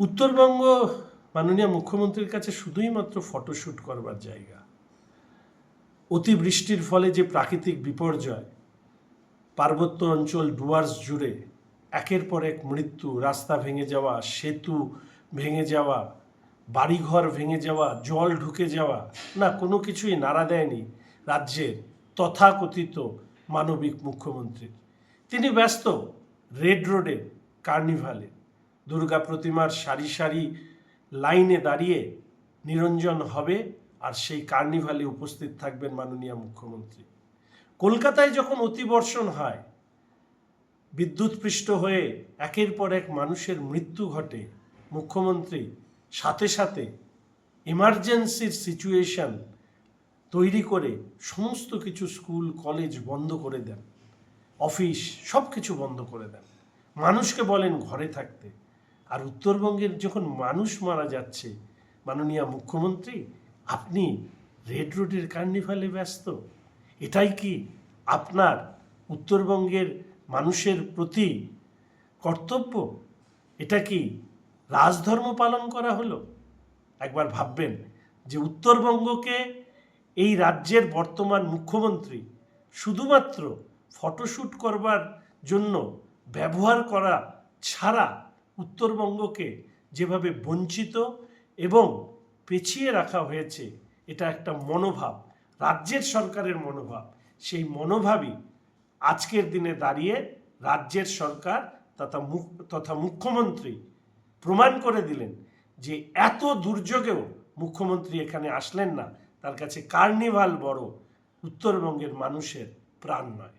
উত্তরবঙ্গ মাননীয় মুখ্যমন্ত্রীর কাছে শুধুই মাত্র ফটোশ্যুট করবার জায়গা। অতিবৃষ্টির ফলে যে প্রাকৃতিক বিপর্যয়, পার্বত্য অঞ্চল ডুয়ার্স জুড়ে একের পর এক মৃত্যু, রাস্তা ভেঙে যাওয়া, সেতু ভেঙে যাওয়া, বাড়িঘর ভেঙে যাওয়া, জল ঢুকে যাওয়া, না, কোনো কিছুই নাড়া দেয়নি রাজ্যের তথাকথিত মানবিক মুখ্যমন্ত্রীর। তিনি ব্যস্ত রেড রোডে, কার্নিভালে। দুর্গা প্রতিমার সারি সারি লাইনে দাঁড়িয়ে নিরঞ্জন হবে আর সেই কার্নিভালে উপস্থিত থাকবেন মাননীয় মুখ্যমন্ত্রী। কলকাতায় যখন অতিবর্ষণ হয় বিদ্যুৎপৃষ্ট হয়ে একের পর এক মানুষের মৃত্যু ঘটে, মুখ্যমন্ত্রী সাথে সাথে এমার্জেন্সির সিচুয়েশন তৈরি করে সমস্ত কিছু স্কুল, কলেজ বন্ধ করে দেন, অফিস সব কিছু বন্ধ করে দেন। মানুষকে বলেন ঘরে থাকতে। আর উত্তরবঙ্গের যখন মানুষ মারা যাচ্ছে, মাননীয় মুখ্যমন্ত্রী, আপনি রেড রোডের কার্নিভালে ব্যস্ত। এটাই কি আপনার উত্তরবঙ্গের মানুষের প্রতি কর্তব্য? এটা কি রাজধর্ম পালন করা হলো? একবার ভাববেন যে উত্তরবঙ্গকে এই রাজ্যের বর্তমান মুখ্যমন্ত্রী শুধুমাত্র ফটোশ্যুট করবার জন্য ব্যবহার করা ছাড়া উত্তরবঙ্গকে যেভাবে বঞ্চিত এবং পেছিয়ে রাখা হয়েছে, এটা একটা মনোভাব, রাজ্যের সরকারের মনোভাব। সেই মনোভাবই আজকের দিনে দাঁড়িয়ে রাজ্যের সরকার তথা মুখ, তথা মুখ্যমন্ত্রী প্রমাণ করে দিলেন যে এত দুর্যোগেও মুখ্যমন্ত্রী এখানে আসলেন না। তার কাছে কার্নিভাল বড়, উত্তরবঙ্গের মানুষের প্রাণ নয়।